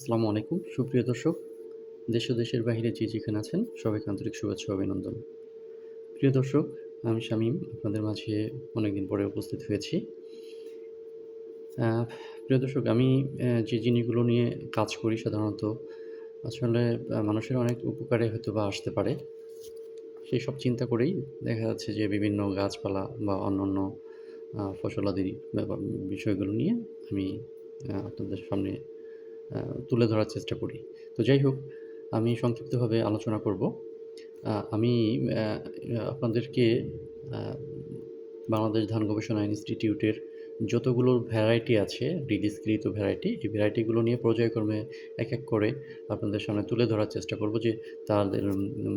আসসালামু আলাইকুম। সুপ্রিয় দর্শক দেশ ও দেশের বাইরে যে যেখানে আছেন সবাইকে আন্তরিক শুভেচ্ছা অভিনন্দন। প্রিয় দর্শক আমি শামীম আপনাদের মাঝে অনেকদিন পরে উপস্থিত হয়েছি। প্রিয় দর্শক আমি যে জিনিসগুলো নিয়ে কাজ করি সাধারণত আসলে মানুষের অনেক উপকারে হয়তো বা আসতে পারে। সেই সব চিন্তা করেই দেখা যাচ্ছে যে বিভিন্ন গাছপালা বা অন্যান্য আহ, ফসলাদি ব্যাপার বিষয়গুলো নিয়ে আমি আপনাদের সামনে তুলে ধরার চেষ্টা করি। তো যাই হোক, আমি সংক্ষিপ্তভাবে আলোচনা করব। আমি আপনাদেরকে বাংলাদেশ ধান গবেষণা ইনস্টিটিউটের যতগুলো ভ্যারাইটি আছে রিলিজকৃত ভ্যারাইটি, এই ভ্যারাইটিগুলো নিয়ে পর্যায়ক্রমে এক এক করে আপনাদের সামনে তুলে ধরার চেষ্টা করব যে তাদের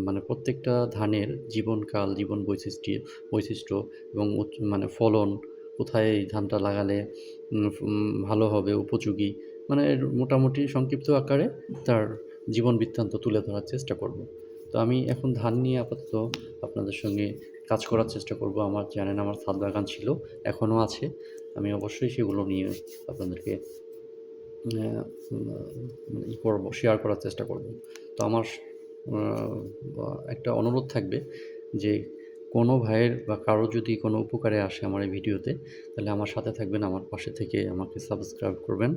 মানে প্রত্যেকটা ধানের জীবনকাল, জীবন বৈশিষ্ট্য বৈশিষ্ট্য এবং মানে ফলন, কোথায় এই ধানটা লাগালে ভালো হবে, উপযোগী মানে মোটামুটি সংক্ষিপ্ত আকারে তার জীবন বৃত্তান্ত তুলে ধরার চেষ্টা করব। তো আমি এখন ধান নিয়ে আপাতত আপনাদের সঙ্গে কাজ করার চেষ্টা করব। আমার জানেন আমার ছাদ বাগান ছিল এখনও আছে। আমি অবশ্যই সেগুলো নিয়ে আপনাদেরকে আহ, ই করব শেয়ার করার চেষ্টা করব। তো আমার একটা অনুরোধ থাকবে যে কোনো ভাইয়ের বা কারও যদি কোনো উপকারে আসে আমার এই ভিডিওতে, তাহলে আমার সাথে থাকবেন, আমার পাশে থেকে আমাকে সাবস্ক্রাইব করবেন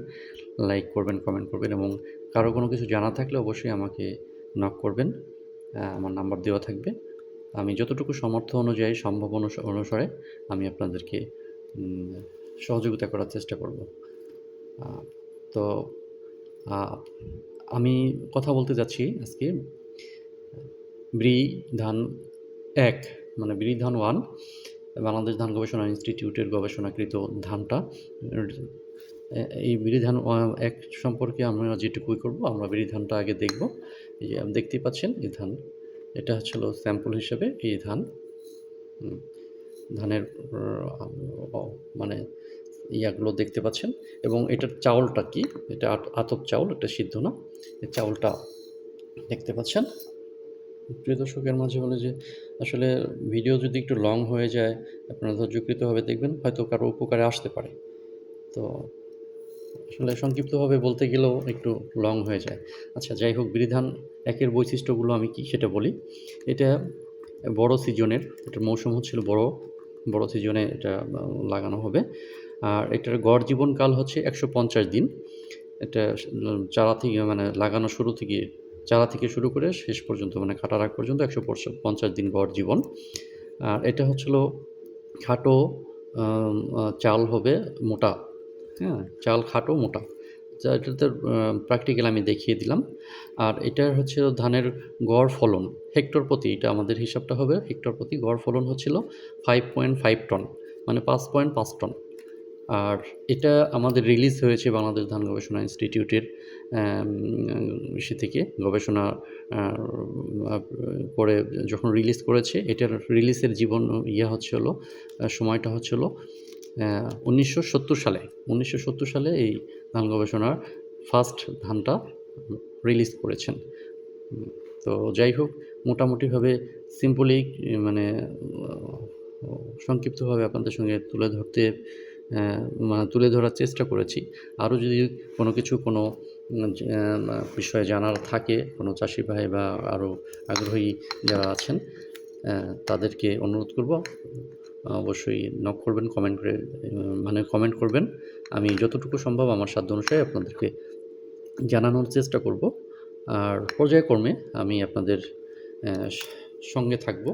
লাইক করবেন কমেন্ট করবেন এবং কারও কোনো কিছু জানা থাকলে অবশ্যই আমাকে নক করবেন। আমার নাম্বার দেওয়া থাকবে। আমি যতটুকু সমর্থ অনুযায়ী, সম্ভব অনুস- অনুসারে আমি আপনাদেরকে সহযোগিতা করার চেষ্টা করব। তো আমি কথা বলতে যাচ্ছি আজকে। ব্রি ধান এক। মানে ব্রি ধান ওয়ান, বাংলাদেশ ধান গবেষণা ইনস্টিটিউটের গবেষণাকৃত ধানটা। এই বিড়ি ধান এক সম্পর্কে আমরা যেটুকুই করব, আমরা বিড়ি ধানটা আগে দেখব। এই যে দেখতেই পাচ্ছেন, এই ধান, এটা হচ্ছিল স্যাম্পল হিসেবে এই ধান। ধানের মানে ইয়াগুলো দেখতে পাচ্ছেন। এবং এটার চাউলটা কি? এটা আতপ চাউল, এটা সিদ্ধ না। এই চাউলটা দেখতে পাচ্ছেন। প্রিয় দর্শকের মাঝে বলে যে, আসলে ভিডিও যদি একটু লং হয়ে যায়, আপনারা ধৈর্যকৃতভাবে দেখবেন, হয়তো কারও উপকারে আসতে পারে। তো আসলে সংক্ষিপ্তভাবে বলতে গেলেও একটু লং হয়ে যায়। আচ্ছা যাই হোক, বিধান একের বৈশিষ্ট্যগুলো আমি কি সেটা বলি। এটা বড় সিজনের এটার মৌসুম হচ্ছিল বড় বড় সিজনে এটা লাগানো হবে। আর এটার গড় জীবনকাল হচ্ছে একশো পঞ্চাশ দিন। এটা চারা থেকে মানে লাগানো শুরু থেকে চারা থেকে শুরু করে শেষ পর্যন্ত মানে কাটার আগ পর্যন্ত একশো পঞ্চাশ দিন গড় জীবন। আর এটা হচ্ছিল খাটো চাল হবে মোটা হ্যাঁ চাল খাটো মোটা। যা এটাতে প্র্যাকটিক্যাল আমি দেখিয়ে দিলাম। আর এটা হচ্ছে ধানের গড় ফলন, হেক্টর প্রতি, এটা আমাদের হিসাবটা হবে, হেক্টর প্রতি গড় ফলন হচ্ছিল ফাইভ পয়েন্ট ফাইভ টন মানে পাঁচ পয়েন্ট পাঁচ টন আর এটা আমাদের রিলিজ হয়েছে বাংলাদেশ ধান গবেষণা ইনস্টিটিউটের সে থেকে গবেষণা করে যখন রিলিজ করেছে, এটার রিলিজের জীবন ইয়ে হচ্ছে হলো সময়টা হচ্ছে হলো উনিশশো সত্তর সালে, উনিশশো সত্তর সালে এই ধান গবেষণার ফার্স্ট ধানটা রিলিজ করেছেন। তো যাই হোক, মোটামুটিভাবে সিম্পলি মানে সংক্ষিপ্তভাবে আপনাদের সঙ্গে তুলে ধরতে তুলে ধরার চেষ্টা করেছি। আরও যদি কোনো কিছু কোনো বিষয়ে জানার থাকে, কোনো চাষি ভাই বা আরও আগ্রহী যারা আছেন তাদেরকে অনুরোধ করব। অবশ্যই নক করবেন কমেন্ট করে মানে কমেন্ট করবেন। আমি যতটুকু সম্ভব আমার সাধ্য অনুসারে আপনাদেরকে জানানোর চেষ্টা করব। আর পর্যায়ক্রমে আমি আপনাদের সঙ্গে থাকব।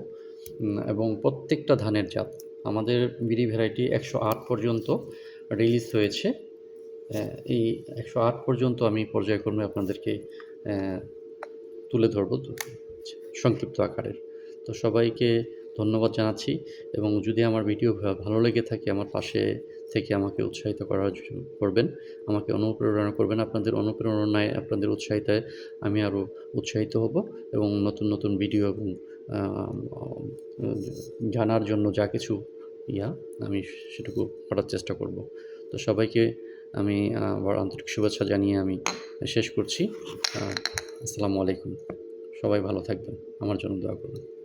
এবং প্রত্যেকটা ধানের জাত আমাদের বিড়ি ভ্যারাইটি একশো আট পর্যন্ত রিলিজ হয়েছে। এই একশো আট পর্যন্ত আমি পর্যায়ক্রমে আপনাদেরকে তুলে ধরব সংক্ষিপ্ত আকারের। তো সবাইকে ধন্যবাদ জানাচ্ছি এবং যদি আমার ভিডিও ভালো লেগে থাকে আমার পাশে থেকে আমাকে উৎসাহিত করার করবেন, আমাকে অনুপ্রেরণা করবেন, আপনাদের অনুপ্রেরণায় আপনাদের উৎসাহিতায় আমি আরও উৎসাহিত হব এবং নতুন নতুন ভিডিও এবং জানার জন্য যা কিছু ইয়া, আমি সেটুকু করার চেষ্টা করব। তো সবাইকে আমি, আবার আন্তরিক শুভেচ্ছা জানিয়ে আমি শেষ করছি। আসসালামু আলাইকুম। সবাই ভালো থাকবেন। আমার জন্য দোয়া করবেন।